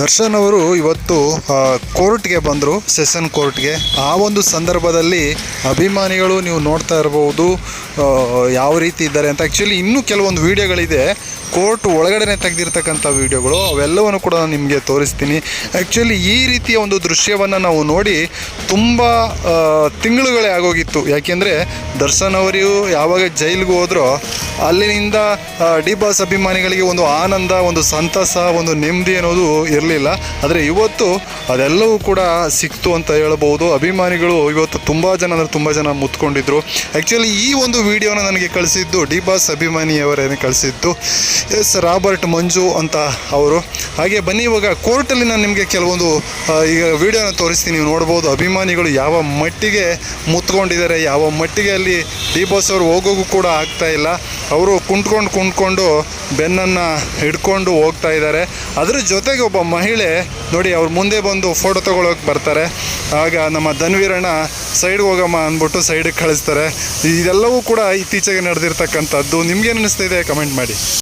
ದರ್ಶನ್ ಅವರು ಇವತ್ತು ಕೋರ್ಟ್ಗೆ ಬಂದರು, ಸೆಷನ್ ಕೋರ್ಟ್ಗೆ. ಆ ಒಂದು ಸಂದರ್ಭದಲ್ಲಿ ಅಭಿಮಾನಿಗಳು ನೀವು ನೋಡ್ತಾ ಇರಬಹುದು ಯಾವ ರೀತಿ ಇದ್ದಾರೆ ಅಂತ. ಆ್ಯಕ್ಚುಲಿ ಇನ್ನೂ ಕೆಲವೊಂದು ವೀಡಿಯೋಗಳಿದೆ. ಕೋರ್ಟ್ ಒಳಗಡೆ ತೆಗೆದಿರ್ತಕ್ಕಂಥ ವೀಡಿಯೋಗಳು, ಅವೆಲ್ಲವನ್ನು ಕೂಡ ನಾನು ನಿಮಗೆ ತೋರಿಸ್ತೀನಿ. ಆ್ಯಕ್ಚುಲಿ ಈ ರೀತಿಯ ಒಂದು ದೃಶ್ಯವನ್ನು ನಾವು ನೋಡಿ ತುಂಬ ತಿಂಗಳುಗಳೇ ಆಗೋಗಿತ್ತು. ಯಾಕೆಂದರೆ, ದರ್ಶನ್ ಅವರು ಯಾವಾಗ ಜೈಲಿಗೆ ಹೋದ್ರೋ ಅಲ್ಲಿನಿಂದ ಡಿ ಬಾಸ್ ಅಭಿಮಾನಿಗಳಿಗೆ ಒಂದು ಆನಂದ, ಒಂದು ಸಂತಸ, ಒಂದು ನೆಮ್ಮದಿ ಅನ್ನೋದು ಇರಲಿಲ್ಲ. ಆದರೆ ಇವತ್ತು ಅದೆಲ್ಲವೂ ಕೂಡ ಸಿಕ್ತು ಅಂತ ಹೇಳ್ಬೋದು ಅಭಿಮಾನಿಗಳು ಇವತ್ತು ತುಂಬ ಜನ, ಅಂದರೆ ತುಂಬ ಜನ ಮುತ್ಕೊಂಡಿದ್ರು. ಆ್ಯಕ್ಚುಲಿ ಈ ಒಂದು ವಿಡಿಯೋನ ನನಗೆ ಕಳಿಸಿದ್ದು ಡಿ ಬಾಸ್ ಅಭಿಮಾನಿಯವರೇನೆ ಕಳಿಸಿದ್ದು. ಎಸ್, ರಾಬರ್ಟ್ ಮಂಜು ಅಂತ ಅವರು. ಹಾಗೆ ಬನ್ನಿ, ಇವಾಗ ಕೋರ್ಟಲ್ಲಿ ನಾನು ನಿಮಗೆ ಕೆಲವೊಂದು ಈಗ ವಿಡಿಯೋನ ತೋರಿಸ್ತೀನಿ. ನೀವು ನೋಡ್ಬೋದು, ಅಭಿಮಾನಿಗಳು ಯಾವ ಮಟ್ಟಿಗೆ ಮುತ್ಕೊಂಡಿದ್ದಾರೆ, ಯಾವ ಮಟ್ಟಿಗೆ ಅಲ್ಲಿ ಡಿ ಬಾಸ್ ಅವರು ಹೋಗೋಕ್ಕೂ ಕೂಡ ಆಗ್ತಾ ಇಲ್ಲ. ಅವರು ಕುಂಟ್ಕೊಂಡು ಕುಂಟ್ಕೊಂಡು ಬೆನ್ನನ್ನು ಹಿಡ್ಕೊಂಡು ಹೋಗ್ತಾ ಇದ್ದಾರೆ. ಅದ್ರ ಜೊತೆಗೆ ಒಬ್ಬ ಮಹಿಳೆ, ನೋಡಿ ಅವ್ರ ಮುಂದೆ ಬಂದು ಫೋಟೋ ತೊಗೊಳೋಕೆ ಬರ್ತಾರೆ. ಆಗ ನಮ್ಮ ಧನ್ವೀರಣ್ಣ, ಸೈಡ್ಗೆ ಹೋಗಮ್ಮ ಅಂದ್ಬಿಟ್ಟು ಸೈಡಿಗೆ ಕಳಿಸ್ತಾರೆ. ಇದೆಲ್ಲವೂ ಕೂಡ ಇತ್ತೀಚೆಗೆ ನಡೆದಿರ್ತಕ್ಕಂಥದ್ದು. ನಿಮ್ಗೇನು ಅನ್ನಿಸ್ತಾ ಇದೆ ಕಮೆಂಟ್ ಮಾಡಿ.